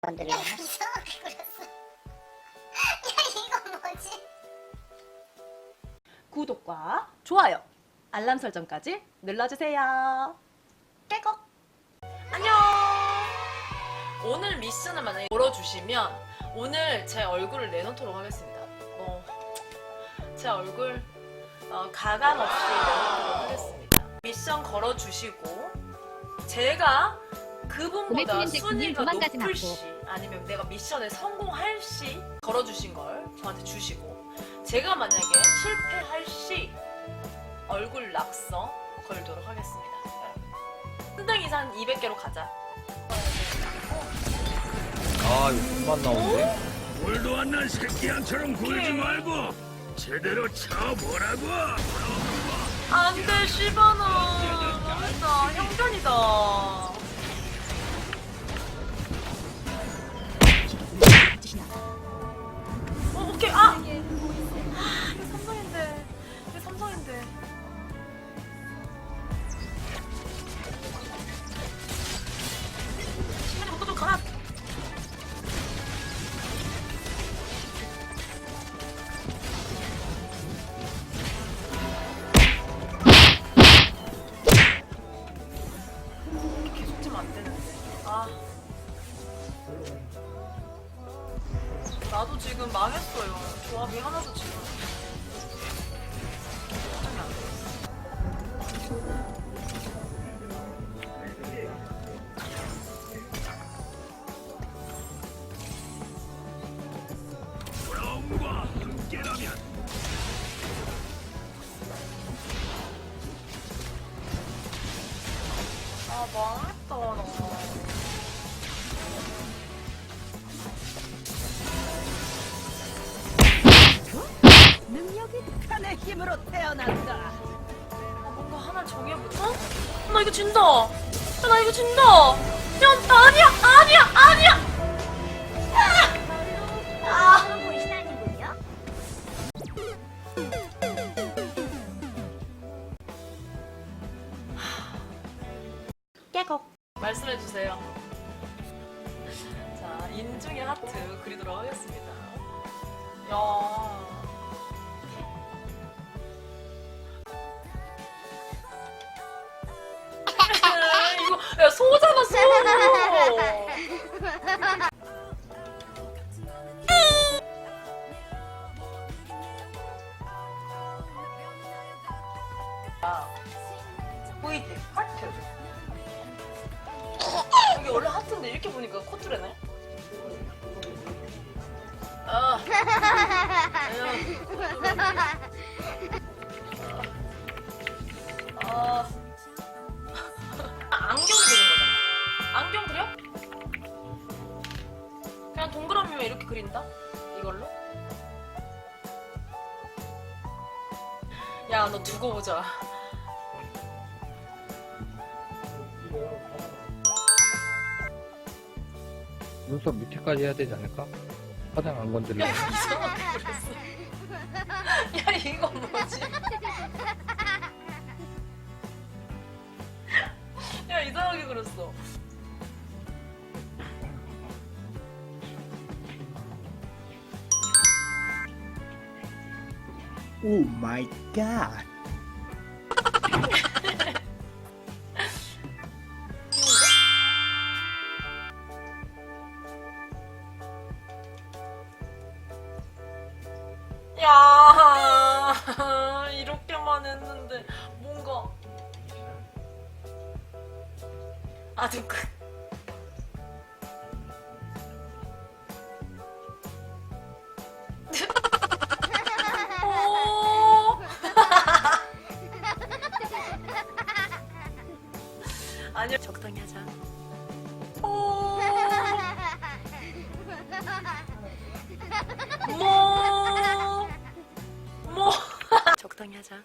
건드리네. 야 이상하게 그렸어. 야 이거 뭐지? 구독과 좋아요, 알람 설정까지 눌러주세요. 깨걱. 안녕. 오늘 미션을 만약에 걸어주시면 오늘 제 얼굴을 내놓도록 하겠습니다. 어, 제 얼굴 어, 가감 없이 내놓도록 하겠습니다. 미션 걸어주시고 제가 그분보다 대표님 순위가 도망가지 높을. 시 아니면 내가 미션에 성공할 시 걸어주신 걸 저한테 주시고 제가 만약에 실패할 시 얼굴 낙서 걸도록 하겠습니다. 순등 이상 200개로 가자. 아 이거 금방 나오는데? 물도 안 난 새끼양처럼 굴지 말고 제대로 쳐보라고 안돼 시바나 너무했다 형편이다. 아. 나도 지금 망했어요. 조합이 하나도 지금. 아, 망했다, 나. 능력이 북한의 힘으로 태어난다. 아, 뭔가 하나 정해보자. 어? 나 이거 진다. 야, 나 이거 진다. 야, 나 아니야, 아니야, 아니야. 아. 깨걱. 말씀해주세요. 자, 인중의 하트 그리도록 하겠습니다. 야. 야 소. 아, 보이지? 하트. 여기 원래 하트인데 이렇게 보니까 코트래네. 아. 아. 그냥 동그라미만 이렇게 그린다? 이걸로? 야, 너 두고 보자. 눈썹 밑에까지 해야 되지 않을까? 화장 안 건드리려고 야, 이상하게 그렸어. 야, 이거 뭐지? 야, 이상하게 그렸어. Oh my god. 야, 이렇게만 했는데 뭔가 아주 그 아니야 적당히 하자. 오. 뭐. 뭐. 적당히 하자.